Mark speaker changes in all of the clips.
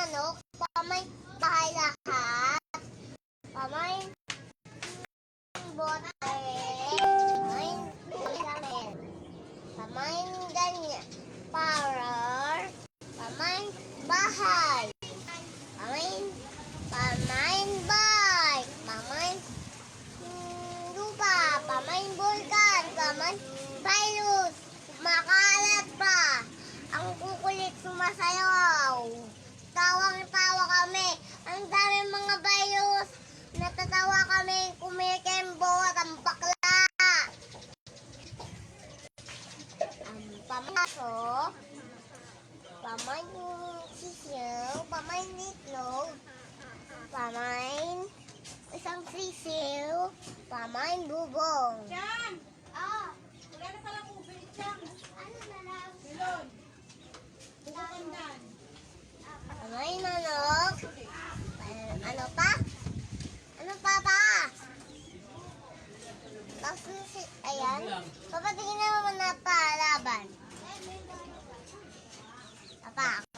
Speaker 1: manok, pamain bahay lahat, pamain bote, pamain gamit, pamain ganyan, parlor, pamain bahay, pamain bahay, pamain mm, lupa, pamain bulkan, pamain virus, makalat Ang dami mga virus. Natatawa kami kumikembo at ang bakla. Ang pamaso, pamain sisiyo, pamain itlog, pamain isang sisiyo, pamain bubong.
Speaker 2: Diyan!
Speaker 1: Ah,
Speaker 2: Wala na palang ubig dyan.
Speaker 1: ano na lang?
Speaker 2: Melon. Bukakandan.
Speaker 1: Pamain manok. Ano pa? Ano pa pa? Tapos ayan. Papatingin naman na palaban. Papa,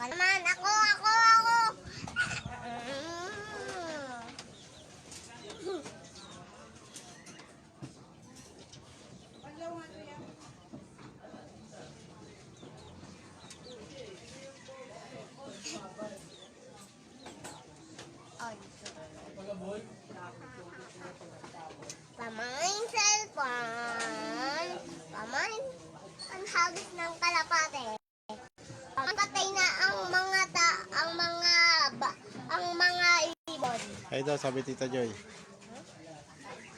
Speaker 1: Pamain cellphone. Pamain ang hagis ng kalapate. Patay na ang mga ta, ang mga ba, ang mga ibon.
Speaker 3: Ay daw, sabi Tita Joy.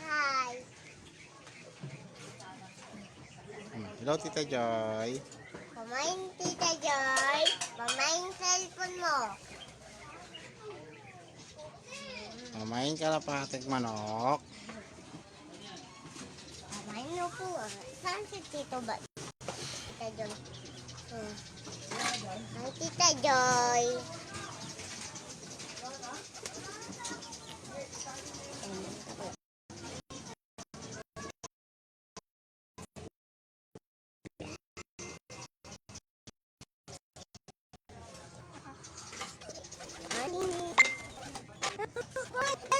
Speaker 1: Hi.
Speaker 3: Hello, Tita Joy.
Speaker 1: Pamain Tita Joy. Pamain cellphone mo.
Speaker 3: Mamain ka na patik manok.
Speaker 1: Pamain mo po. Saan si Tito ba? Tita Joy. Hmm. Hi, Tita Joy. Oh,